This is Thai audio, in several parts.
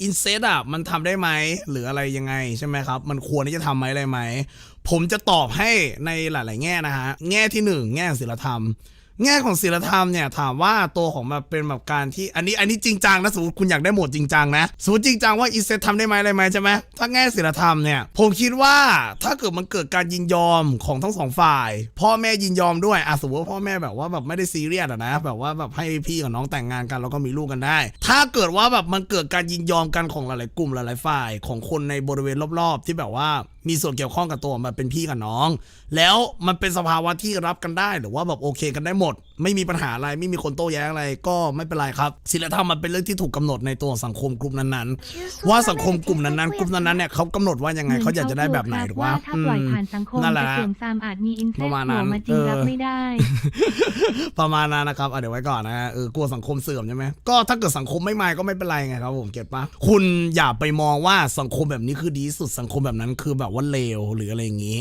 อินเซตอะมันทำได้ไหมหรืออะไรยังไงใช่ไหมครับ มันควรที่จะทำไหมอะไรไหม ผมจะตอบให้ในหลาย ๆ แง่นะฮะ แง่ที่หนึ่งแง่ศิลธรรม แง่ของศีลธรรมเนี่ยถามว่าตัวของแบบเป็นแบบการที่อันนี้อันนี้จริงจังนะสมมติคุณอยากได้โหมดจริงจังนะสมมติจริงจังว่าอีเซตทำได้ไหมอะไรไหมใช่ไหมถ้าแง่ศีลธรรมเนี่ยผมคิดว่าถ้าเกิดมันเกิดการยินยอมของทั้งสองฝ่าย พ่อแม่ยินยอมด้วยอะสมมติว่าพ่อแม่แบบว่าแบบไม่ได้ซีเรียสอะนะแบบว่าแบบให้พี่กับน้องแต่งงานกันแล้วก็มีลูกกันได้ ถ้าเกิดว่าแบบมันเกิดการยินยอมกันของหลายๆกลุ่มหลายๆฝ่าย ของคนในบริเวณรอบๆ ที่แบบว่า มีส่วนเกี่ยวข้องกับตัวมันเป็นพี่กับน้อง แล้วมันเป็นสภาวะที่รับกันได้หรือว่าแบบโอเคกันได้หมด ไม่มีปัญหาอะไรไม่มีคนโต้แย้งอะไรก็ไม่เป็นไรครับศีลธรรมมันเป็นเรื่องที่ถูกกำหนดในตัวสังคมกลุ่มนั้นๆ ว่าสังคมกลุ่มนั้นๆกลุ่มนั้นๆเนี่ยเขากำหนดว่ายังไงเขาอยากจะได้แบบไหนถูกปะถ้าปล่อยผ่านสังคมนั่นแหจะละเสื่อมทรามอาจมีอินเซประสมาณโผนั้ล่นมาจริงเออรับไม่ได้ ประมาณนั้นนะครับอะเดี๋ยวไว้ก่อนนะฮะเออกลัวสังคมเสื่อมใช่ไหมก็ถ้าเกิดสังคมไม่มายก็ไม่เป็นไรไงครับผมเก็ตปะคุณอย่าไปมองว่าสังคมแบบนี้คือดีที่สุดสังคมแบบนั้นคือแบบว่าเลวหรืออะไรอย่างนี้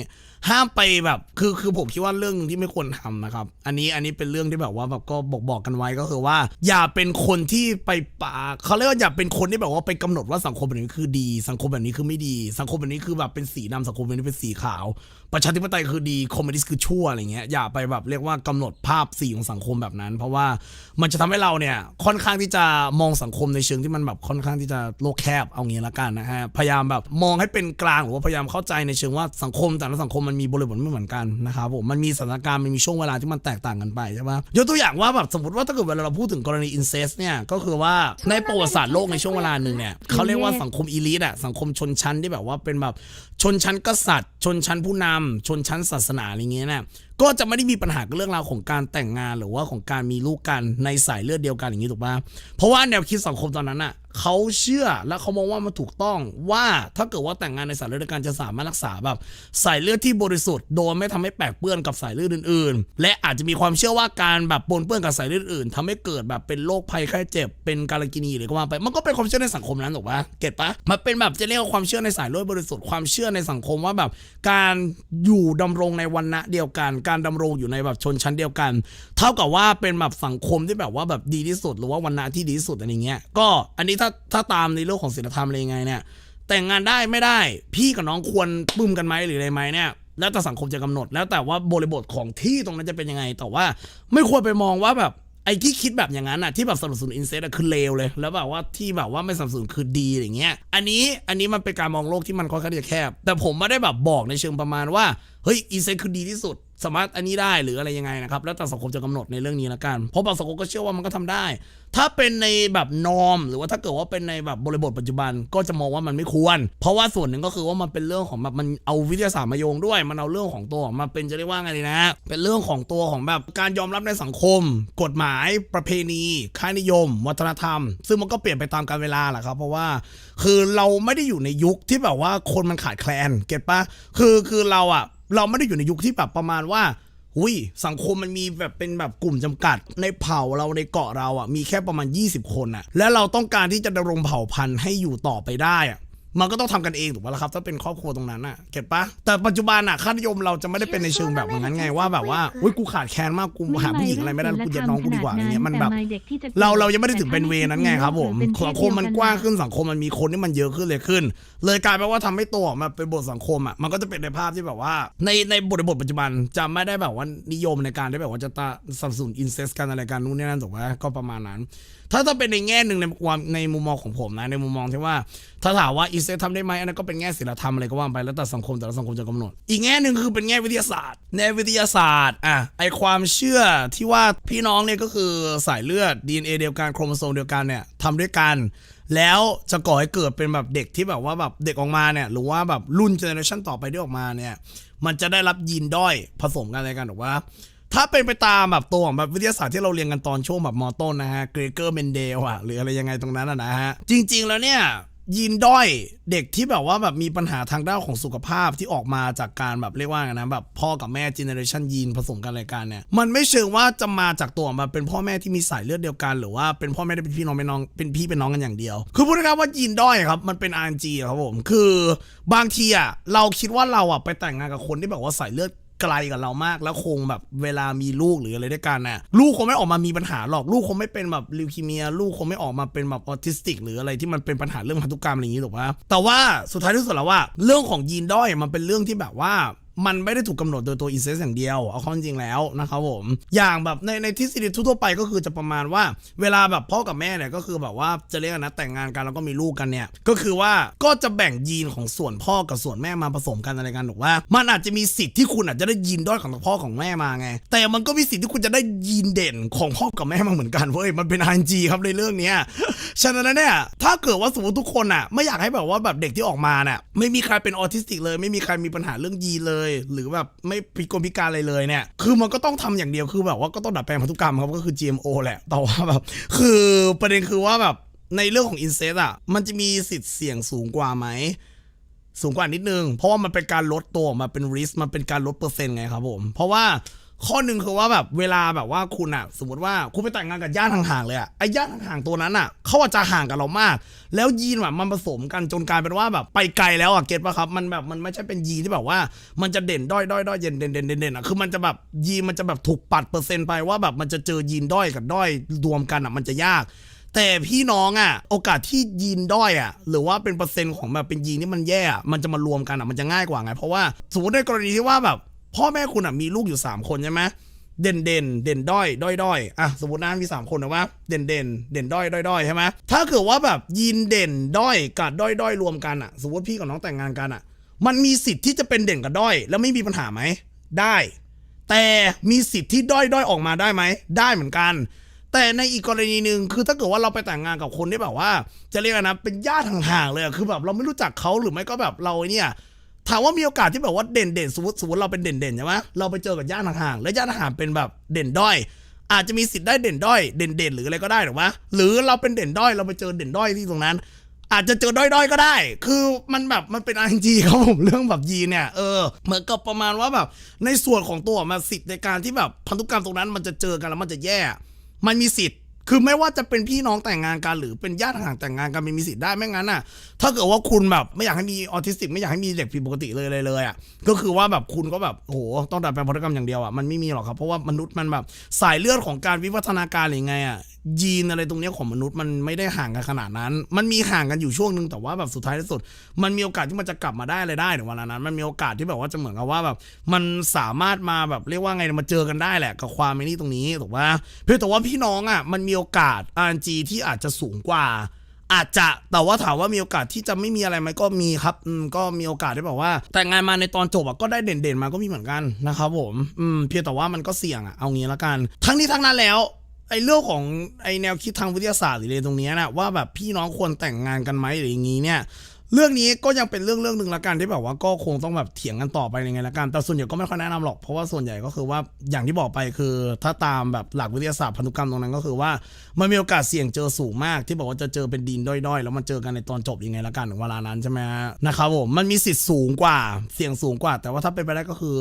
ห้ามไปแบบ คือคือผมคิดว่าเรื่องที่ไม่ควรทำนะครับ อันนี้อันนี้เป็นเรื่องที่แบบว่าแบบก็บอกบอกกันไว้ก็คือว่า อย่าเป็นคนที่ไปปาเขาเรียกว่าอย่าเป็นคนที่แบบว่าไปกำหนดว่าสังคมแบบนี้คือดี สังคมแบบนี้คือไม่ดี สังคมแบบนี้คือแบบเป็นสีดำสังคมแบบนี้เป็นสีขาว ประชาธิปไตยคือดีคอมมิวนิสต์คือชั่วอะไรเงี้ยอย่าไปแบบเรียกว่ากำหนดภาพสีของสังคมแบบนั้น เพราะว่ามันจะทำให้เราเนี่ยค่อนข้างที่จะมองสังคมในเชิงที่มันแบบค่อนข้างที่จะโลกแคบเอางี้ละกันนะฮะพยายามแบบมองให้เป็นกลางหรือว่าพยายามเข้าใจในเชิงว่าสังคมแต่ละสังคมมันมีบริบทไม่เหมือนกันนะครับผมมันมีสถานการณ์มันมีช่วงเวลาที่มันแตกต่างกันไปใช่ไหมยกตัวอย่างว่าแบบสมมติว่าถ้าเกิดเวลาเราพูดถึงกรณีอินเซสเนี่ยก็คือว่าในประวัติศาสตร์โลกในช่วงเวลาหนึ่งเนี่ยเขาเรียกว่าสังคมอีลิทอะสังคมชนชั้นที่แบบว่าเป็นแบบชนชั้นกษัตริย์ ชนชั้นผู้นำชนชั้นศาสนาอะไรเงี้ยเนี่ย ก็จะไม่ได้มีปัญหากับเรื่องราวของการแต่งงานหรือว่าของการมีลูกกันในสายเลือดเดียวกันอย่างนี้ถูกปะเพราะว่าแนวคิดสังคมตอนนั้นอะเขาเชื่อและเขามองว่ามันถูกต้องว่าถ้าเกิดว่าแต่งงานในสายเลือดเดียวกันจะสามารถรักษาแบบสายเลือดที่บริสุทธิ์โดยไม่ทำให้แปลกเปื้อนกับสายเลือดอื่น ๆ และอาจจะมีความเชื่อว่าการแบบปนเปื้อนกับสายเลือดอื่นทำให้เกิดแบบเป็นโรคภัยไข้เจ็บเป็นการกินีหรือก็ว่าไปมันก็เป็นความเชื่อในสังคมนั้นถูกปะเก็ตปะมันเป็นแบบจะเรียกว่าความเชื่อในสายเลือดบริสุทธิ์ความเชื่อในสังคมว่าแบบการอยู่ดำรงในวันณะเดียวกันการดำรงอยู่ในแบบชนชั้นเดียวกัน เท่ากับว่าเป็นแบบสังคมที่แบบว่าแบบดีที่สุด หรือว่าวันณะที่ดีที่สุดอะไรเงี้ยก็อันนี้ถ้าถ้าตามในเรื่องของศีลธรรมอะไรยังไงเนี่ยแต่งงานได้ไม่ได้ พี่กับน้องควรปึ้มกันไหมหรืออะไรไหมเนี่ยแล้วแต่สังคมจะกำหนดแล้วแต่ว่าบริบทของที่ตรงนั้นจะเป็นยังไง แต่ว่าไม่ควรไปมองว่าแบบไอ้ที่คิดแบบอย่างนั้นอะที่แบบสนับสนุนอินเซตคือเลวเลย แล้วแบบว่าที่แบบว่าไม่สนับสนุนคือดีอย่างเงี้ย อันนี้อันนี้มันเป็นการมองโลกที่มันค่อนข้างจะแคบ แต่ผมไม่ได้แบบบอกในเชิงประมาณว่าเฮ้ยอินเซตคือดีที่สุด สามารถอันนี้ได้หรืออะไรยังไงนะครับ แล้วแต่สังคมจะกำหนดในเรื่องนี้ละกัน เพราะบางสังคมก็เชื่อว่ามันก็ทำได้ ถ้าเป็นในแบบนอม หรือว่าถ้าเกิดว่าเป็นในแบบบริบทปัจจุบันก็จะมองว่ามันไม่ควร เพราะว่าส่วนหนึ่งก็คือว่ามันเป็นเรื่องของแบบมันเอาวิทยาศาสตร์มาโยงด้วย มันเอาเรื่องของตัวมาเป็นจะเรียกว่าไงดีนะ เป็นเรื่องของตัวของแบบการยอมรับในสังคม กฎหมาย ประเพณีค่านิยม วัฒนธรรม ซึ่งมันก็เปลี่ยนไปตามกาลเวลาแหละครับ เพราะว่า คือเราไม่ได้อยู่ในยุคที่แบบว่าคนมันขาดแคลนเก็ตปะคือคือเราอะ เราไม่ได้อยู่ในยุคที่แบบประมาณว่าหุยสังคมมันมีแบบเป็นแบบกลุ่มจำกัด ในเผ่าเราในเกาะเราอะมีแค่ประมาณ 20 คนอะ และเราต้องการที่จะดำรงเผ่าพันธุ์ให้อยู่ต่อไปได้อะ มันก็ต้องทำกันเองถูกปะล่ะครับ ถ้าเป็นครอบครัวตรงนั้นอะเก็ตปะแต่ปัจจุบันอะค่านิยมเราจะไม่ได้เป็นในเชิงแบบอย่างนั้นไงว่าแบบว่าอุ้ยกูขาดแคลนมากกูหาผู้หญิงอะไรไม่ได้กูยัดน้องกูดีกว่าอะไรเงี้ยมันแบบเราเรายังไม่ได้ถึงเป็นเวนั้นไงครับ ผมสังคมมันกว้างขึ้นสังคมมันมีคนที่มันเยอะขึ้นเลยขึ้น เลยกลายเป็นว่าทำให้ตัวออกมาเป็นบทสังคมอะมันก็จะเป็นในภาพที่แบบว่า ในในบทบทปัจจุบันจะไม่ได้แบบว่านิยมในการที่แบบว่าจะตาสนับสนุนอินเซสกันอะไรกันนู่นนี่นั่นถูกไหมก็ประมาณนั้น ถ้าถ้าเป็นในแง่หนึ่งในความในมุมมองของผมนะในมุมมองที่ว่า ถ้าถามว่าอินเซสทำได้ไหมอันนั้นก็เป็นแง่ศีลธรรมอะไรก็ว่าไปแล้วแต่สังคมแต่ละสังคมจะกำหนด อีกแง่หนึ่งคือเป็นแง่วิทยาศาสตร์ ในวิทยาศาสตร์อะไอความเชื่อที่ว่าพี่น้องเนี่ยก็คือสายเลือด DNA เดียวกันโครโมโซมเดียวกันเนี่ยทำด้วยกัน แล้วจะก่อให้เกิดเป็นแบบเด็กที่แบบว่าแบบเด็กออกมาเนี่ยหรือว่าแบบรุ่นเจเนอเรชันต่อไปที่ออกมาเนี่ยมันจะได้รับยีนด้อยผสมกันอะไรกันหรือว่า ถ้าเป็นไปตามแบบตัวของแบบวิทยาศาสตร์ที่เราเรียนกันตอนช่วงแบบมอต้นนะฮะเกรเกอร์เมนเดลอะหรืออะไรยังไงตรงนั้นอะนะฮะ จริง ๆ แล้วเนี่ยยีนด้อยเด็กที่แบบว่าแบบมีปัญหาทางด้านของสุขภาพที่ออกมาจากการแบบเรียกว่าไงนะแบบพ่อกับแม่เจเนอเรชันยีนผสมกันอะไรกันเนี่ยมันไม่เชิงว่าจะมาจากตัวมาเป็นพ่อแม่ที่มีสายเลือดเดียวกัน หรือว่าเป็นพ่อแม่ที่เป็นพี่น้องเป็นน้องเป็นพี่เป็นน้องกันอย่างเดียว คือพูดง่ายๆว่ายีนด้อยครับมันเป็น RNG ครับผมคือบางทีอะเราคิดว่าเราอะไปแต่งงานกับคนที่แบบว่าสายเลือด ไกลกับเรามาก แล้วคงแบบเวลามีลูกหรืออะไรด้วยกันน่ะลูกคงไม่ออกมามีปัญหาหรอกลูกคงไม่เป็นแบบลิวคีเมีย ลูกคงไม่ออกมาเป็นแบบออทิสติก หรืออะไรที่มันเป็นปัญหาเรื่องพันธุกรรมอะไรอย่างนี้ถูกปะแต่ว่าสุดท้ายที่สุดแล้วว่า เรื่องของยีนด้อยมันเป็นเรื่องที่แบบว่า มันไม่ได้ถูกกำหนดโดยตัวอินเซสอย่างเดียว เอาเข้าจริงแล้วนะครับผม อย่างแบบในในทฤษฎีทั่วไปก็คือจะประมาณว่า เวลาแบบพ่อกับแม่เนี่ยก็คือแบบว่าจะเรียกกันะแต่งงานกันแล้วก็มีลูกกันเนี่ย ก็คือว่าก็จะแบ่งยีนของส่วนพ่อกับส่วนแม่มาผสมกันอะไรกันถูกว่า มันอาจจะมีสิทธิ์ที่คุณอาจจะได้ยีนด้อยของพ่อของแม่มาไง แต่มันก็มีสิทธิ์ที่คุณจะได้ยีนเด่นของพ่อกับแม่มาเหมือนกันเว้ย มันเป็น RNG ครับในเรื่องเนี้ยฉะนั้นเนี่ยถ้าเกิดว่าสมมติทุกคนอะไม่อยากให้แบบว่าแบบเด็กที่ออกมาเนี่ยไม่มีใครเป็นออทิสติกเลย ไม่มีใครมีปัญหาเรื่องยีนเลยหรือแบบไม่พิกลพิการอะไรเลยเนี่ย คือมันก็ต้องทำอย่างเดียวคือแบบว่าก็ต้องดัดแปลงพันธุกรรมครับก็คือ GMO แหละแต่ว่าแบบคือประเด็นคือว่าแบบในเรื่องของอินเซสอะมันจะมีสิทธิ์เสี่ยงสูงกว่าไหมสูงกว่านิดนึง เพราะว่ามันเป็นการลดตัวมาเป็นริสมันเป็นการลดเปอร์เซ็นต์ไงครับผม เพราะว่า ข้อหนึ่งคือว่าแบบเวลาแบบว่าคุณอะสมมติว่าคุณไปแต่งงานกับญาติห่างๆเลยอะไอ้ญาติห่างๆตัวนั้นอะเขาอาจจะห่างกับเรามาก แล้วยีนแบบมันผสมกันจนกลายเป็นว่าแบบไปไกลแล้วอะเก็ตปะครับมันแบบมันไม่ใช่เป็นยีนที่แบบว่า มันจะเด่นด้อยด้อยด้อยเด่นเด่นเด่นเด่นเด่นอะคือมันจะแบบยีนมันจะแบบถูกปัดเปอร์เซ็นต์ไปว่าแบบมันจะเจอยีนด้อยกับด้อยรวมกันอะมันจะยากแต่พี่น้องอะโอกาสที่ยีนด้อยอะหรือว่าเป็นเปอร์เซ็นต์ของแบบเป็นยีนที่มันแย่อะมันจะมารวมกันอะมันจะง่ายกว่าไง เพราะว่าสมมติในกรณีที่ว่าแบบ พ่อแม่คุณอะมีลูกอยู่ 3 คนใช่ไหมเด่นเด่นเด่นด้อยด้อยด้อยอะสมมตินะมี 3 คนนะว่าเด่นเด่นเด่นด้อยด้อยด้อยใช่ไหมถ้าเกิดว่าแบบยีนเด่นด้อยกับด้อยด้อยรวมกันอะสมมติพี่กับน้องแต่งงานกันอะ มันมีสิทธิ์ที่จะเป็นเด่นกับด้อย แล้วไม่มีปัญหาไหมได้ แต่มีสิทธิ์ที่ด้อยด้อยออกมาได้ไหมได้เหมือนกัน แต่ในอีกกรณีหนึ่งคือถ้าเกิดว่าเราไปแต่งงานกับคนที่แบบว่า จะเรียกนะเป็นญาติห่างๆเลยคือแบบเราไม่รู้จักเขาหรือไม่ก็แบบเราเนี่ย ถามว่ามีโอกาสที่แบบว่าเด่นเด่นสมมติสมมติเราเป็นเด่นเด่นใช่ไหมเราไปเจอกับญาติห่างๆและญาติห่างเป็นแบบเด่นด้อย อาจจะมีสิทธิ์ได้เด่นด้อย เด่นเด่นหรืออะไรก็ได้หรือวะหรือเราเป็นเด่นด้อยเราไปเจอเด่นด้อยที่ตรงนั้น อาจจะเจอด้อยๆก็ได้ คือมันแบบมันเป็น RNG ครับผมเรื่องแบบยีเนี่ยเออเหมือนกับประมาณว่าแบบในส่วนของตัวมาสิทธิ์ในการที่แบบพันธุกรรมตรงนั้นมันจะเจอกันแล้วมันจะแย่ มันมีสิทธิ์ คือไม่ว่าจะเป็นพี่น้องแต่งงานกันหรือเป็นญาติห่างแต่งงานกันมันมีสิทธิ์ได้ไม่งั้นน่ะ ถ้าเกิดว่าคุณแบบไม่อยากให้มีออทิสติกไม่อยากให้มีเด็กผิดปกติเลยเลยเลยอะก็คือว่าแบบคุณก็แบบโอ้โหต้องดัดแปลงพฤติกรรมอย่างเดียวอะมันไม่มีหรอกครับเพราะว่ามนุษย์มันแบบสายเลือดของการวิวัฒนาการหรือไงอะยีนอะไรตรงเนี้ยของมนุษย์มันไม่ได้ห่างกันขนาดนั้น มันมีห่างกันอยู่ช่วงหนึ่งแต่ว่าแบบสุดท้ายที่สุด มันมีโอกาสที่มันจะกลับมาได้อะไรได้ในวันนั้น มันมีโอกาสที่แบบว่าจะเหมือนกับว่าแบบมันสามารถมาแบบเรียกว่าไงมาเจอกันได้แหละกับความไม่นี่ตรงนี้ถูกปะเพียงแต่ว่าพี่น้องอะมันมีโอกาส RNG ที่อาจจะสูงกว่าอาจจะแต่ว่าถามว่ามีโอกาสที่จะไม่มีอะไรไหมก็มีครับอืมก็มีโอกาสที่แบบว่า แต่งานมาในตอนจบอะก็ได้เด่นๆมาก็มีเหมือนกันนะครับผมอืมเพียงแต่ว่ามันก็เสี่ยงอะเอางี้ละกัน ทั้งนี้ทั้งนั้นแล้ว ไอ้เรื่องของไอ้แนวคิดทางวิทยาศาสตร์หรืออะไรตรงนี้นะว่าแบบพี่น้องควรแต่งงานกันไหมหรืออย่างนี้เนี่ย เรื่องนี้ก็ยังเป็นเรื่องเรื่องหนึ่งละกันที่แบบว่าก็คงต้องแบบเถียงกันต่อไปยังไงละกันแต่ส่วนใหญ่ก็ไม่ค่อยแนะนำหรอกเพราะว่าส่วนใหญ่ก็คือว่าอย่างที่บอกไปคือ ถ้าตามแบบหลักวิทยาศาสตร์พันธุกรรมตรงนั้นก็คือว่ามันมีโอกาสเสี่ยงเจอสูงมาก ที่บอกว่าจะเจอเป็นดีนด้อยๆ แล้วมันเจอกันในตอนจบยังไงละกันเวลานั้นใช่ไหมนะครับผมมันมีสิทธิ์สูงกว่าเสี่ยงสูงกว่า แต่ว่าถ้าเป็นไปได้ก็คือ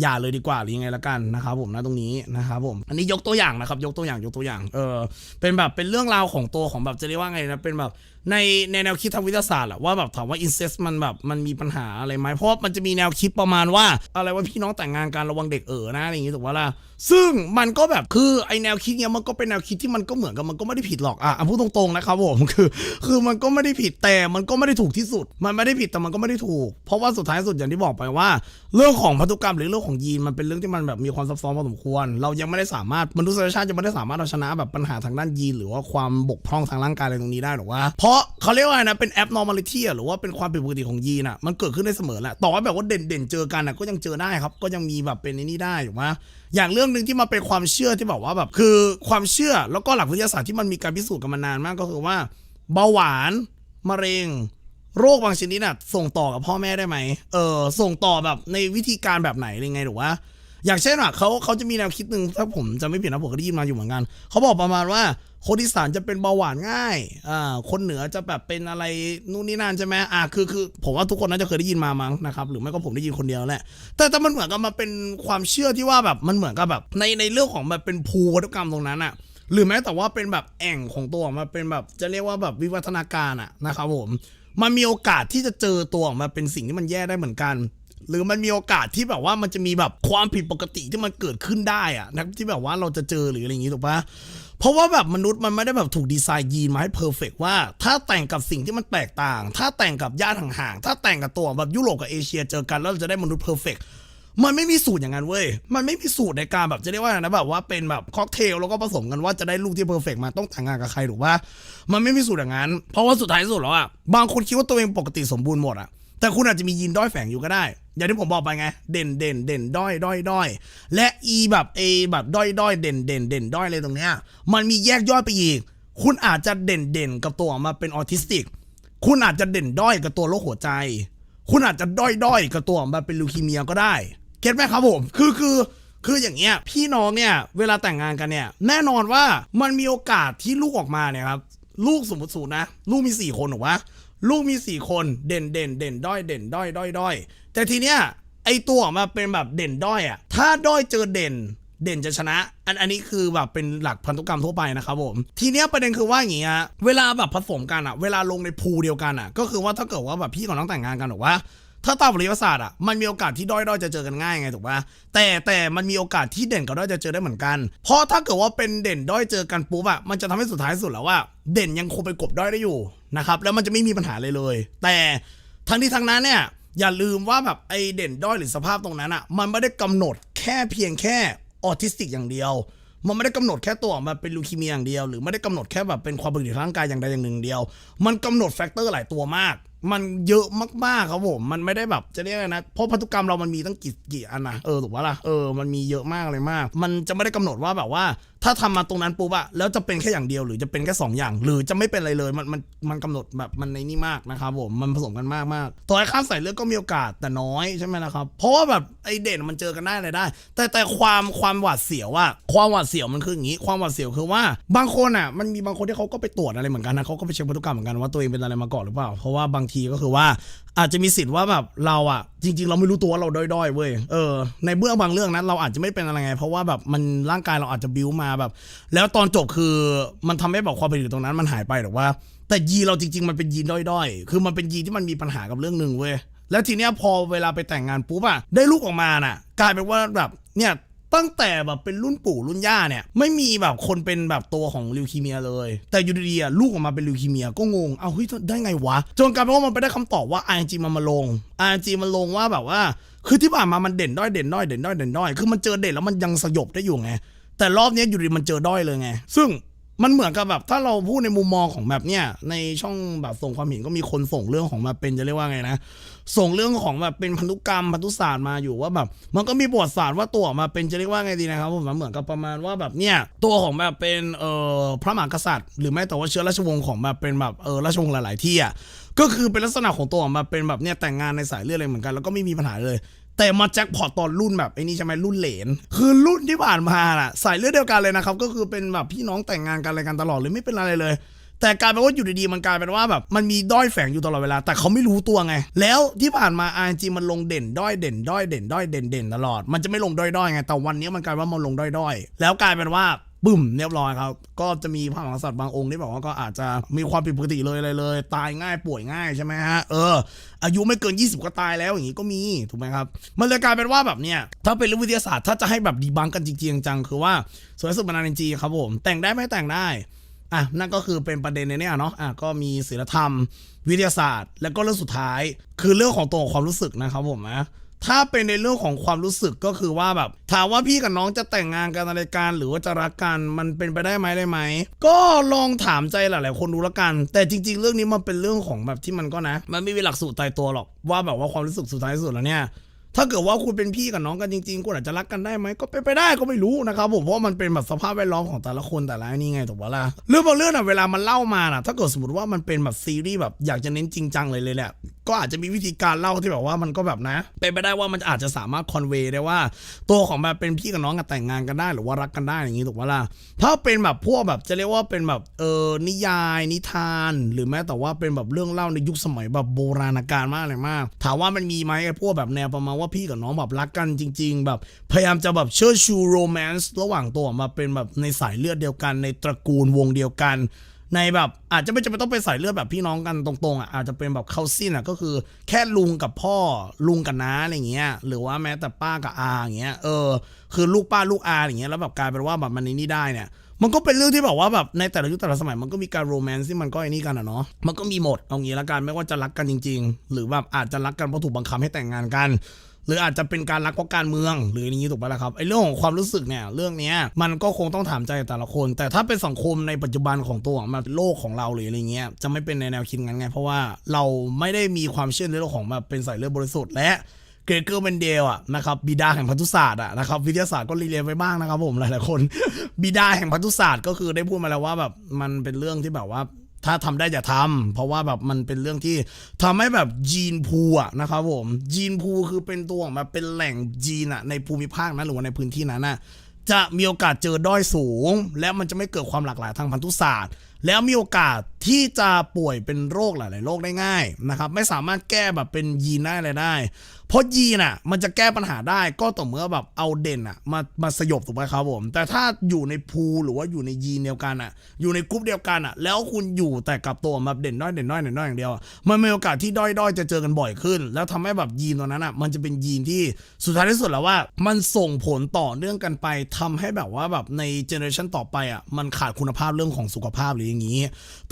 อย่าเลยดีกว่าหรือยังไงละกันนะครับผมนะตรงนี้นะครับผมอันนี้ยกตัวอย่างนะครับยกตัวอย่างยกตัวอย่างเออเป็นแบบเป็นเรื่องราวของตัวของแบบจะเรียกว่าไงนะเป็นแบบ ในในแนวคิดทางวิทยาศาสตร์แหละว่าแบบถามว่าอินเซสมันแบบมันมีปัญหาอะไรไหมเพราะมันจะมีแนวคิดประมาณว่า อะไรว่าพี่น้องแต่งงานกันระวังเด็กเอ๋อนะอะไรอย่างงี้ถูกว่าล่ะซึ่งมันก็แบบคือไอแนวคิดเนี้ยมันก็เป็นแนวคิดที่มันก็เหมือนกับมันก็ไม่ได้ผิดหรอกอะพูดตรงๆนะครับผมคือคือมันก็ไม่ได้ผิดแต่มันก็ไม่ได้ถูกที่สุด มันไม่ได้ผิดแต่มันก็ไม่ได้ถูก เพราะว่าสุดท้ายสุดอย่างที่บอกไปว่า เรื่องของพันธุกรรมหรือเรื่องของยีนมันเป็นเรื่องที่มันแบบมีความซับซ้อนพอสมควร เรายังไม่ได้สามารถมนุษยชาติยังไม่ได้สามารถเอาชนะแบบปัญหาทางด้านยีน หรือว่าความบกพร่องทางร่างกายอะไรตรงนี้ได้หรอกว่า เพราะเขาเรียกว่านะเป็น abnormality หรือว่าเป็นความผิดปกติของยีนอะมันเกิดขึ้นได้เสมอแหละต่อให้แบบว่าเด่นๆเจอกันอะก็ยังเจอได้ครับก็ยังมีแบบเป็นนี่ได้ถูกไหมอย่างเรื่องหนึ่งที่มาเป็นความเชื่อที่บอกว่าแบบคือความเชื่อแล้วก็หลักวิทยาศาสตร์ที่มันมีการพิสูจน์กันมานานมากก็คือว่า เบาหวานมะเร็ง โรคบางชนิดน่ะส่งต่อกับพ่อแม่ได้ไหมเออส่งต่อแบบในวิธีการแบบไหนอะไรไงหรือว่า อย่างเช่นอะเขาเขาจะมีแนวคิดหนึ่งถ้าผมจะไม่ผิดนะผมก็ได้ยินมาอยู่เหมือนกันเขาบอกประมาณว่าคนอีสานจะเป็นเบาหวานง่ายอ่าคนเหนือจะแบบเป็นอะไรนู่นนี่นั่นใช่ไหมอ่าคือคือผมว่าทุกคนน่าจะเคยได้ยินมามั้งนะครับหรือไม่ก็ผมได้ยินคนเดียวแหละแต่แต่มันเหมือนกับมาเป็นความเชื่อที่ว่าแบบมันเหมือนกับแบบในในเรื่องของแบบเป็นภูวัตกรรมตรงนั้นอะหรือแม้แต่ว่าเป็นแบบแอ่งของตัวมาเป็นแบบจะเรียกว่าแบบวิวัฒนาการอะนะครับผมมันมีโอกาสที่จะเจอตัวออกมาเป็นสิ่งที่มันแย่ได้เหมือนกัน หรือมันมีโอกาสที่แบบว่ามันจะมีแบบความผิดปกติที่มันเกิดขึ้นได้อะนะที่แบบว่าเราจะเจอหรืออะไรอย่างงี้ถูกปะเพราะว่าแบบมนุษย์มันไม่ได้แบบถูกดีไซน์ยีนมาให้เพอร์เฟกว่า ถ้าแต่งกับสิ่งที่มันแตกต่าง ถ้าแต่งกับญาติห่างๆถ้าแต่งกับตัวแบบยุโรปกับเอเชียเจอกันแล้วเราจะได้มนุษย์เพอร์เฟกมันไม่มีสูตรอย่างนั้นเว้ย มันไม่มีสูตรในการแบบจะเรียกว่าอะไรนะแบบว่าเป็นแบบค็อกเทลแล้วก็ผสมกันว่าจะได้ลูกที่เพอร์เฟกมาต้องแต่งงานกับใครถูกปะมันไม่มีสูตรอย่างนั้น เพราะว่าสุดท้ายสุดแล้วอะบางคนคิดว่าตัวเองปกติสมบูรณ์หมดอะแต่คุณอาจจะมียีนด้อยแฝงอยู่ก็ได้ อย่างที่ผมบอกไปไง เด่นเด่นเด่นด้อยด้อยด้อยและอีแบบเอแบบด้อยด้อยเด่นเด่นเด่นด้อยเลยตรงเนี้ยมันมีแยกย่อยไปอีก คุณอาจจะเด่นเด่นกับตัวมาเป็นออทิสติก คุณอาจจะเด่นด้อยกับตัวโรคหัวใจ คุณอาจจะด้อยด้อยกับตัวมาเป็นลูคีเมียก็ได้เก็ตไหมครับผมคือคือคืออย่างเงี้ยพี่น้องเนี่ยเวลาแต่งงานกันเนี่ยแน่นอนว่ามันมีโอกาสที่ลูกออกมาเนี่ยครับลูกสมมติสูตรนะ ลูกมีสี่คนถูกปะลูกมีสี่คนเด่นเด่นเด่นด้อยเด่นด้อยด้อยด้อย แต่ทีเนี้ยไอตัวออกมาเป็นแบบเด่นด้อยอะถ้าด้อยเจอเด่นเด่นจะชนะ อันอันนี้คือแบบเป็นหลักพันธุกรรมทั่วไปนะครับผม ทีเนี้ยประเด็นคือว่าอย่างเงี้ยเวลาแบบผสมกันอะเวลาลงในพูเดียวกันอะก็คือว่าถ้าเกิดว่าแบบพี่กับน้องแต่งงานกันหรือว่าถ้าตามบริษัทศาสตร์อะมันมีโอกาสที่ด้อยด้อยจะเจอกันง่ายไงถูกปะแต่แต่มันมีโอกาสที่เด่นกับด้อยจะเจอได้เหมือนกัน เพราะถ้าเกิดว่าเป็นเด่นด้อยเจอกันปุ๊บอะมันจะทำให้สุดท้ายสุดแล้วว่า เด่นยังคงไปกบด้อยได้อยู่นะครับแล้วมันจะไม่มีปัญหาเลยเลย แต่ทั้งนี้ทั้งนั้นเนี่ย อย่าลืมว่าแบบไอเด่นด้อยหรือสภาพตรงนั้นอะมันไม่ได้กำหนดแค่เพียงแค่ออทิสติกอย่างเดียว มันไม่ได้กำหนดแค่ตัวออกมาเป็นลูคีเมียอย่างเดียว หรือไม่ได้กำหนดแค่แบบเป็นความผิดปกติทางร่างกายอย่างใดอย่างหนึ่งเดียว มันกำหนดแฟกเตอร์หลายตัวมาก มันเยอะมากๆครับผมมันไม่ได้แบบจะเรียกอะไรนะเพราะพันธุกรรมเรามันมีตั้งกี่กี่อันนะเออถูกปะล่ะเออมันมีเยอะมากเลยมาก มันจะไม่ได้กำหนดว่าแบบว่า ถ้าทำมาตรงนั้นปุ๊บอะแล้วจะเป็นแค่อย่างเดียวหรือจะเป็นแค่สองอย่าง หรือจะไม่เป็นอะไรเลยมันมันมันกำหนดแบบมันในนี่มากนะครับผมมันผสมกันมากมากต่อให้ข้ามสายเลือดก็มีโอกาสแต่น้อยใช่ไหมนะครับ เพราะว่าแบบไอเด่นมันเจอกันได้อะไรได้ แต่แต่ความความหวาดเสียวอะความหวาดเสียวมันคืออย่างนี้ ความหวาดเสียวคือว่าบางคนอะมันมีบางคนที่เขาก็ไปตรวจอะไรเหมือนกันนะเขาก็ไปเช็คพันธุกรรมเหมือนกันว่าตัวเองเป็นอะไรมาก่อนหรือเปล่า เพราะว่าบางทีก็คือว่าอาจจะมีสิทธิ์ว่าแบบเราอะ จริง ๆ เราไม่รู้ตัวว่าเราด้อยๆเว้ยเออในเบื้องบางเรื่องนั้นเราอาจจะไม่เป็นอะไรไง เพราะว่าแบบมันร่างกายเราอาจจะบิ้วมาแบบ แล้วตอนจบคือมันทำให้แบบความเป็นอยู่ตรงนั้นมันหายไปหรือว่า แต่ยีเราจริง ๆ มันเป็นยีนด้อยๆ คือมันเป็นยีที่มันมีปัญหากับเรื่องหนึ่งเว้ยแล้วทีเนี้ยพอเวลาไปแต่งงานปุ๊บอะได้ลูกออกมาน่ะ กลายเป็นว่าแบบเนี่ย ตั้งแต่แบบเป็นรุ่นปู่รุ่นย่าเนี่ย ไม่มีแบบคนเป็นแบบตัวของลิวคีเมียเลย แต่อยู่ดีๆอะลูกออกมาเป็นลิวคีเมียก็งง เอาเฮ้ยได้ไงวะ จนกลายเป็นว่ามันไปได้คำตอบว่า RNG มันมาลง RNG มันลงว่าแบบว่า คือที่ผ่านมามันเด่นด้อยเด่นด้อยเด่นด้อยเด่นด้อยคือมันเจอเด่นแล้วมันยังสยบได้อยู่ไงแต่รอบนี้ยอยู่ดีมันเจอด้อยเลยไง ซึ่ง มันเหมือนกับแบบถ้าเราพูดในมุมมองของแบบเนี้ยในช่องแบบส่งความเห็นก็มีคนส่งเรื่องของมาเป็นจะเรียกว่าไงนะส่งเรื่องของแบบเป็นพันธุกรรมพันธุศาสตร์มาอยู่ว่าแบบ มันก็มีประวัติศาสตร์ว่าตัวมาเป็นจะเรียกว่าไงดีนะครับผมมันเหมือนกับประมาณว่าแบบเนี่ยตัวของแบบเป็นเอ่อพระมหากษัตริย์ หรือแม้แต่ว่าเชื้อราชวงศ์ของแบบเป็นแบบเออราชวงศ์หลาย ๆ ที่อะก็คือเป็นลักษณะของตัวออกมาเป็นแบบเนี่ยแต่งงานในสายเลือดอะไรเหมือนกันแล้วก็ไม่มีปัญหาเลย แต่มาแจ็คพอตตอนรุ่นแบบไอ้นี่ใช่ไหมรุ่นเหลน คือรุ่นที่ผ่านมาน่ะสายเลือดเดียวกันเลยนะครับก็คือเป็นแบบพี่น้องแต่งงานกันอะไรกันตลอดเลยไม่เป็นอะไรเลย แต่กลายเป็นว่าอยู่ดีๆมันกลายเป็นว่าแบบมันมีด้อยแฝงอยู่ตลอดเวลา แต่เขาไม่รู้ตัวไง แล้วที่ผ่านมา RNG มันลงเด่นด้อยเด่นด้อยเด่นด้อยเด่นเด่นตลอด มันจะไม่ลงด้อยด้อยไงแต่วันนี้มันกลายว่ามันลงด้อยด้อยแล้วกลายเป็นว่า บึ้มเรียบร้อยครับ ก็จะมีพระมหากษัตริย์บางองค์ที่บอกว่าก็อาจจะมีความผิดปกติเลยอะไรเลย ตายง่ายป่วยง่ายใช่ไหมฮะเออ อายุไม่เกิน 20 ก็ตายแล้วอย่างนี้ก็มีถูกไหมครับมันเลยกลายเป็นว่าแบบเนี้ยถ้าเป็นเรื่องวิทยาศาสตร์ถ้าจะให้แบบดีบังกันจริงจังคือว่าสวนสุบรรณาจริงครับผมแต่งได้ไหมแต่งได้อะนั่นก็คือเป็นประเด็นในเนี้ยเนาะอะก็มีศิลธรรม วิทยาศาสตร์ แล้วก็เรื่องสุดท้าย คือเรื่องของตัวความรู้สึกนะครับผมนะ ถ้าเป็นในเรื่องของความรู้สึกก็คือว่าแบบ ถามว่าพี่กับน้องจะแต่งงานกันอะไรกันหรือว่าจะรักกันมันเป็นไปได้ไหมได้ไหม ก็ลองถามใจหลาย ๆ คนดูละกัน แต่จริง ๆ เรื่องนี้มันเป็นเรื่องของแบบที่มันก็นะ มันไม่มีหลักสูตรตายตัวหรอกว่าแบบว่าความรู้สึกสุดท้ายสุดแล้วเนี่ย ถ้าเกิดว่าคุณเป็นพี่กับน้องกันจริงๆคุณอาจจะรักกันได้ไหมก็เป็นไปได้ก็ไม่รู้นะครับผมเพราะมันเป็นแบบสภาพแวดล้อมของแต่ละคนแต่ละนี่ไงถูกปะล่ะเรื่องบางเรื่องอะเวลามันเล่ามาน่ะถ้าเกิดสมมติว่ามันเป็นแบบซีรีส์แบบอยากจะเน้นจริงจังเลยเลยแหละก็อาจจะมีวิธีการเล่าที่แบบว่ามันก็แบบนะ เป็นไปได้ว่ามันอาจจะสามารถคอนเวย์ได้ว่าตัวของแบบเป็นพี่กับน้องกันแต่งงานกันได้หรือว่ารักกันได้อย่างนี้ถูกปะล่ะถ้าเป็นแบบพวกแบบจะเรียกว่าเป็นแบบเออนิยาย นิทาน หรือแม้แต่ว่าเป็นแบบเรื่องเล่าในยุคสมัยแบบโบราณกาลมากเลยมาก ถามว่ามันมีไหมไอ้พวกแบบแนวประมาณว่าพี่กับน้องแบบรักกันจริง ๆ แบบพยายามจะแบบเชิดชูโรแมนต์ระหว่างตัวมาเป็นแบบในสายเลือดเดียวกัน ในตระกูลวงเดียวกัน ในแบบอาจจะไม่จำเป็นต้องเป็นสายเลือดแบบพี่น้องกันตรงๆอะอาจจะเป็นแบบเข้าซินอะก็คือแค่ลุงกับพ่อลุงกับน้าอะไรเงี้ยหรือว่าแม้แต่ป้ากับอาอย่างเงี้ยเออคือลูกป้าลูกอาอย่างเงี้ยแล้วแบบกลายเป็นว่าแบบมันนี่ได้เนี่ยมันก็เป็นเรื่องที่แบบว่าแบบในแต่ละยุคแต่ละสมัยมันก็มีการโรแมนต์ที่มันก็ไอ้นี่กันอะเนาะมันก็มีหมดเอางี้ละกันไม่ว่าจะรักกันจริง ๆ หรือแบบอาจจะรักกันเพราะถูกบังคับให้แต่งงานกัน หรืออาจจะเป็นการรักเพราะการเมือง หรืออย่างนี้ถูกปะล่ะครับไอ้เรื่องของความรู้สึกเนี่ยเรื่องเนี้ยมันก็คงต้องถามใจแต่ละคน แต่ถ้าเป็นสังคมในปัจจุบันของตัวมันโลกของเราหรืออะไรเงี้ยจะไม่เป็นในแนวคิดงั้นไงเพราะว่าเราไม่ได้มีความเชื่อในเรื่องของแบบเป็นสายเลือดบริสุทธิ์และเกรเกอร์เบนเดลอะนะครับบิดาแห่งพันธุศาสตร์อะนะครับวิทยาศาสตร์ก็รีเรียนไว้บ้างนะครับผมหลายๆคนบิดาแห่งพันธุศาสตร์ก็คือได้พูดมาแล้วว่าแบบมันเป็นเรื่องที่แบบว่า ถ้าทำได้อย่าทำเพราะว่าแบบมันเป็นเรื่องที่ทำให้แบบยีนพูอะนะครับผมยีนพูคือเป็นตัวออกมาเป็นแหล่งยีนอะในภูมิภาคนั้นหรือว่าในพื้นที่นั้นอะจะมีโอกาสเจอด้อยสูง และมันจะไม่เกิดความหลากหลายทางพันธุศาสตร์ แล้วมีโอกาสที่จะป่วยเป็นโรคหลาย ๆ โรคได้ง่ายนะครับ ไม่สามารถแก้แบบเป็นยีนได้อะไรได้ เพราะยีน่ะ มันจะแก้ปัญหาได้ก็ต่อเมื่อแบบเอาเด่นอะมามาสยบถูกไหมครับผม แต่ถ้าอยู่ในพูหรือว่าอยู่ในยีนเดียวกันอะ อยู่ในกรุ๊ปเดียวกันอะ แล้วคุณอยู่แต่กับตัวแบบเด่นน้อยเด่นน้อยเด่นน้อยอย่างเดียว มันมีโอกาสที่ด้อยๆ จะเจอกันบ่อยขึ้น แล้วทำให้แบบยีนตัวนั้นอะ มันจะเป็นยีนที่สุดท้ายที่สุดแล้วว่า มันส่งผลต่อเนื่องกันไปทำให้แบบว่าแบบในเจเนอเรชันต่อไปอะมันขาดคุณภาพเรื่องของสุขภาพหรืออย่างนี้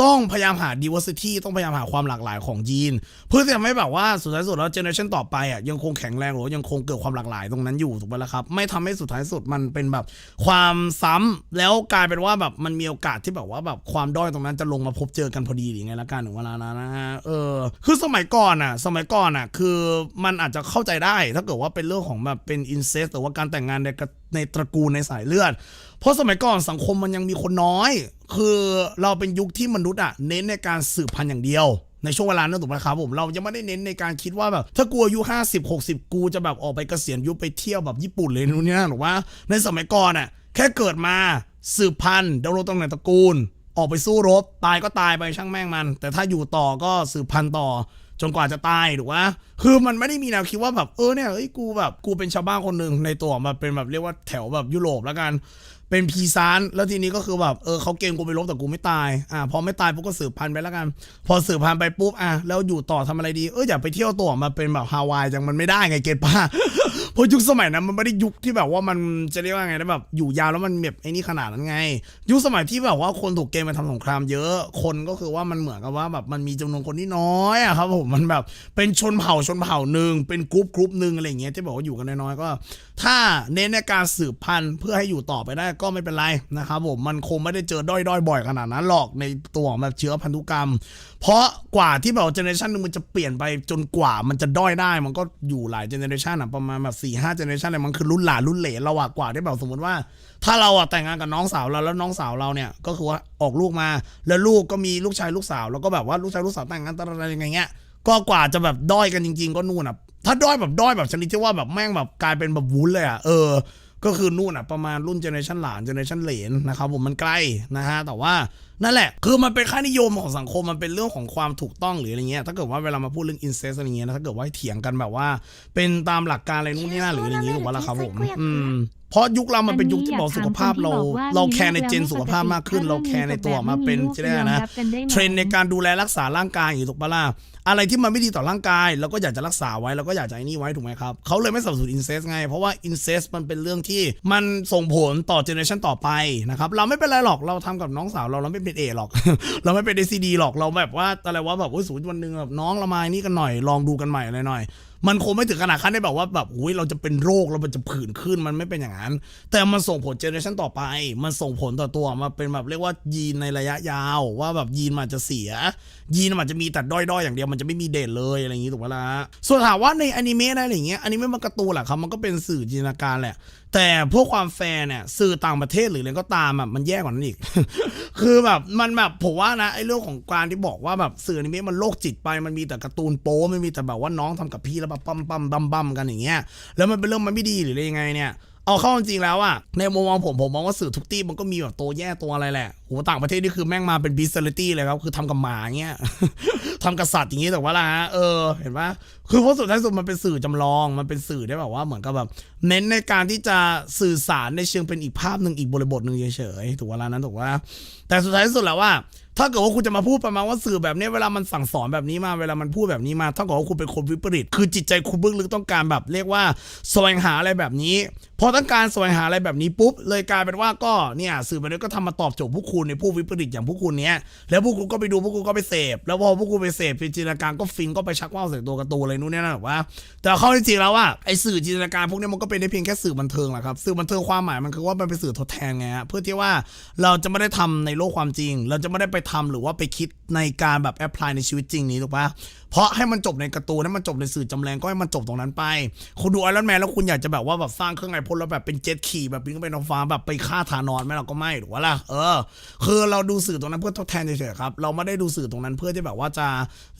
ต้องพยายามหา diversity ต้องพยายามหาความหลากหลายของยีน เพื่อที่จะไม่แบบว่าสุดท้ายสุดแล้วเจเนอเรชันต่อไปอะยังคงแข็งแรงหรือว่ายังคงเกิดความหลากหลายตรงนั้นอยู่ถูกไหมล่ะครับ ไม่ทำให้สุดท้ายสุดมันเป็นแบบความซ้ำแล้วกลายเป็นว่าแบบมันมีโอกาสที่แบบว่าแบบความด้อยตรงนั้นจะลงมาพบเจอกันพอดีหรือไงละกันถึงเวลานั้นนะฮะเออคือสมัยก่อนอะ สมัยก่อนอะ คือมันอาจจะเข้าใจได้ ถ้าเกิดว่าเป็นเรื่องของแบบเป็นอินเซสหรือว่าการแต่งงานในในตระกูลในสายเลือด เพราะสมัยก่อนสังคมมันยังมีคนน้อย คือเราเป็นยุคที่มนุษย์อะเน้นในการสืบพันธุ์อย่างเดียว ในช่วงเวลานั้นถูกไหมครับผมเรายังไม่ได้เน้นในการคิดว่าแบบถ้ากูอายุห้าสิบหกสิบกูจะแบบออกไปเกษียณยุไปเที่ยวแบบญี่ปุ่นเลยนู่นนี่นั่นหรือว่าในสมัยก่อนอะแค่เกิดมาสืบพันธุ์ดำรงตำแหน่งตระกูล ออกไปสู้รบ ตายก็ตายไปช่างแม่งมัน แต่ถ้าอยู่ต่อก็สืบพันธุ์ต่อจนกว่าจะตายถูกปะคือมันไม่ได้มีแนวคิดว่าแบบเออเนี่ยเอ้ยกูแบบกูเป็นชาวบ้านคนหนึ่งในตัวมาเป็นแบบเรียกว่าแถวแบบยุโรปแล้วกัน เป็นพีซานแล้วทีนี้ก็คือแบบเออเขาเกณฑ์กูไปลบแต่กูไม่ตายอ่าพอไม่ตายปุ๊บก็สืบพันธุ์ไปแล้วกัน พอสืบพันธุ์ไปปุ๊บอะแล้วอยู่ต่อทำอะไรดีเอออยากไปเที่ยวตัวมาเป็นแบบฮาวายจังมันไม่ได้ไงเกตป้าเพราะยุคสมัยนั้นมันไม่ได้ยุคที่แบบว่ามันจะเรียกว่าไงนะแบบอยู่ยาวแล้วมันแบบไอ้นี่ขนาดนั้นไง ยุคสมัยที่แบบว่าคนถูกเกณฑ์มาทำสงครามเยอะ คนก็คือว่ามันเหมือนกับว่าแบบมันมีจำนวนคนที่น้อยอะครับผมมันแบบเป็นชนเผ่าชนเผ่าหนึ่งเป็นกรุ๊ปกรุ๊ปหนึ่งอะไรอย่างเงี้ยที่บอกว่าอยู่กันน้อยๆก็ถ้าเน้นในการสืบพันธุ์เพื่อให้อยู่ต่อไปได้ก็ไม่เป็นไรนะครับผมมันคงไม่ได้เจอด้อยๆบ่อยขนาดนั้นหรอกในตัวของแบบเชื้อพันธุกรรม เพราะกว่าที่แบบเจเนอเรชันนึงมันจะเปลี่ยนไปจนกว่ามันจะด้อยได้ มันก็อยู่หลายเจเนอเรชันอะประมาณแบบสี่ห้าเจเนอเรชันเลยมันคือรุ่นหลานรุ่นเหลนเราอะกว่าที่แบบสมมติว่า ถ้าเราอะแต่งงานกับน้องสาวเราแล้วน้องสาวเราเนี่ยก็คือว่าออกลูกมาแล้วลูกก็มีลูกชายลูกสาว แล้วก็แบบว่าลูกชายลูกสาวแต่งงานอะไรอย่างเงี้ยก็กว่าจะแบบด้อยกันจริง ๆ ก็นู่นอะ ถ้าด้อยแบบด้อยแบบชนิดที่ว่าแบบแม่งแบบกลายเป็นแบบวุ้นเลยอะเออ ก็คือนู่นอะประมาณรุ่นเจเนอเรชันหลานเจเนอเรชันเหลนนะครับผมมันใกล้นะฮะแต่ว่านั่นแหละ คือมันเป็นค่านิยมของสังคมมันเป็นเรื่องของความถูกต้องหรืออะไรเงี้ยถ้าเกิดว่าเวลามาพูดเรื่องอินเซสอะไรเงี้ยนะถ้าเกิดว่าให้เถียงกันแบบว่า เป็นตามหลักการอะไรนู่นนี่นั่นหรืออะไรอย่างงี้ถูกปะล่ะครับผมอืมเพราะยุคเรามันเป็นยุคที่บอกสุขภาพเรา เราแคร์ในเจนสุขภาพมากขึ้น เราแคร์ในตัวมาเป็นจะได้นะเทรนด์ในการดูแลรักษาร่างกายอยู่ถูกปะล่ะอะไรที่มันไม่ดีต่อร่างกายเราก็อยากจะรักษาไว้เราก็อยากจะไอ้นี่ไว้ถูกไหมครับเขาเลยไม่สับสนอินเซสไงเพราะว่าอินเซสมันเป็นเรื่องที่มันส่งผลต่อเจเนอเรชันต่อไปนะครับเราไม่เป็นไรหรอกเราทำกับน้องสาวเราเราไม่เป็นเอหรอก เราไม่เป็น ACD หรอกเราแบบว่าอะไรว่าแบบโอ้ยสูวันหนึ่งแบบน้องเรามานี่กันหน่อยลองดูกันใหม่อะไรหน่อยมันคงไม่ถึงขนาดขั้นได้แบบว่าแบบอุ้ยเราจะเป็นโรคเรามันจะผื่นขึ้นมันไม่เป็นอย่างนั้น แต่มันส่งผลเจเนอเรชันต่อไป มันส่งผลต่อตัวมาเป็นแบบเรียกว่ายีนในระยะยาว ว่าแบบยีนมันจะเสีย ยีนมันจะมีแต่ด้อยๆอย่างเดียวมันจะไม่มีเด่นเลยอะไรอย่างนี้ถูกไหมล่ะส่วนถามว่าในอนิเมะอะไรอย่างเงี้ยอนิเมะมันการ์ตูนแหละครับมันก็เป็นสื่อจินตนาการแหละ แต่พวกความแฟร์เนี่ยสื่อต่างประเทศหรืออะไรก็ตามอะมันแย่กว่านั้นอีก คือแบบมันแบบผมว่านะไอ้เรื่องของการที่บอกว่าแบบสื่ออนิเมะมันโรคจิตไปมันมีแต่การ์ตูนโป๊มันมีแต่แบบว่าน้องทำกับพี่แล้วแบบปั๊มปั๊มบัมบัมกันอย่างเงี้ยแล้วมันเป็นเรื่องมันไม่ดีหรืออะไรยังไงเนี่ย เอาเข้าจริงแล้วอะในมุมมองผมผมมองว่าสื่อทุกที่มันก็มีแบบตัวแย่ตัวอะไรแหละโหต่างประเทศนี่คือแม่งมาเป็นบิสเซอร์ตี้เลยครับ คือทำกับหมาเงี้ยทำกับสัตว์อย่างงี้แต่ว่าละฮะเออเห็นปะคือเพราะสุดท้ายสุดมันเป็นสื่อจำลองมันเป็นสื่อได้แบบว่าเหมือนกับแบบเน้นในการที่จะสื่อสารในเชิงเป็นอีกภาพหนึ่งอีกบริบทหนึ่งเฉยๆถูกเวลานั้นถูกว่า แต่สุดท้ายสุดแล้วว่า ถ้าเกิดว่าคุณจะมาพูดประมาณว่าสื่อแบบนี้เวลามันสั่งสอนแบบนี้มาเวลามันพูดแบบนี้มาถ้าเกิดว่าคุณเป็นคนวิปริต คือจิตใจคุณเบื้องลึกต้องการแบบเรียกว่าแสวงหาอะไรแบบนี้พอต้องการแสวงหาอะไรแบบนี้ปุ๊บเลยกลายเป็นว่าก็เนี่ยสื่อแบบนี้ก็ทำมาตอบโจทย์พวกคุณในผู้วิปริตอย่างพวกคุณเนี้ยแล้วพวกคุณก็ไปดูพวกคุณก็ไปเสพแล้วพอพวกคุณไปเสพจินตนาการก็ฟินก็ไปชักว่าวใส่ตัวกร์ตูนอะไรนู่นนี่นั่นแบบว่า แต่เข้าจริงแล้วว่าไอ้สื่อจินตนาการพวกนี้มันก็เป็นได้เพียงแค่สื่อบันเทิงแหละครับสื่อบันเทิงความหมายมันคือว่ามันเป็นสื่อทดแทนไงฮะเพื่อที่ว่าเราจะไม่ได้ทำในโลกความจริง เราจะไม่ได้ไปทำหรือว่าไปคิด ในการแบบแอพพลายในชีวิตจริงนี้ถูกปะเพราะให้มันจบในการ์ตูนให้มันจบในสื่อจำแรงก็ให้มันจบตรงนั้นไปคุณดูไอรอนแมนแล้วคุณอยากจะแบบว่าแบบสร้างเครื่องไอพ่นแล้วแบบเป็นเจ็ตขี่แบบบินขึ้นไปนฟ้าแบบไปฆ่าธานอนไหมเราก็ไม่ถูกปะล่ะเออ คือเราดูสื่อตรงนั้นเพื่อทดแทนเฉยๆครับเราไม่ได้ดูสื่อตรงนั้นเพื่อที่แบบว่าจะ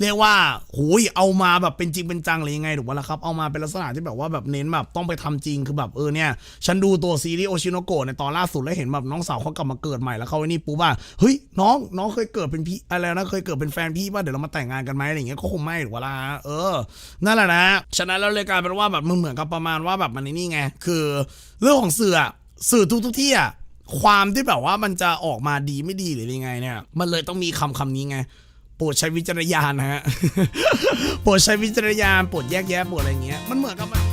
เรียกว่าหูยเอามาแบบเป็นจริงเป็นจังหรือยังไงถูกปะล่ะครับเอามาเป็นลักษณะที่แบบว่าแบบเน้นแบบต้องไปทำจริงคือแบบเออเนี่ยฉันดูตัวซีรีส์โอชิโนโกะในตอนล่าสุดแล้วเห็นแบบน้องสาวเขากลับมาเกิดใหม่แล้วเขาไอ้นี่ปุ๊บว่าเฮ้ยน้องน้องเคยเกิดเป็นพี่อะไรนะเคยเกิดเป็นแฟนพี่ป่ะเดี๋ยวเรามาแต่งงานกันไหมอะไรอย่างเงี้ยก็คงไม่ถูกล่ะเออนั่นแหละนะฉะนั้นเราเลยกลายเป็นว่าแบบมันเหมือนกับประมาณว่าแบบมันนี่ไงคือเรื่องของสื่ออสื่อทุกทุกที่อะความที่แบบว่ามันจะออกมาดีไม่ดีหรือยังไงเนี่ย มันเลยต้องมีคำคำนี้ไงโปรดใช้วิจารณญาณนะฮะโปรดใช้วิจารณญาณโปรดแยกแยะโปรดอะไรเงี้ยมันเหมือนกับมัน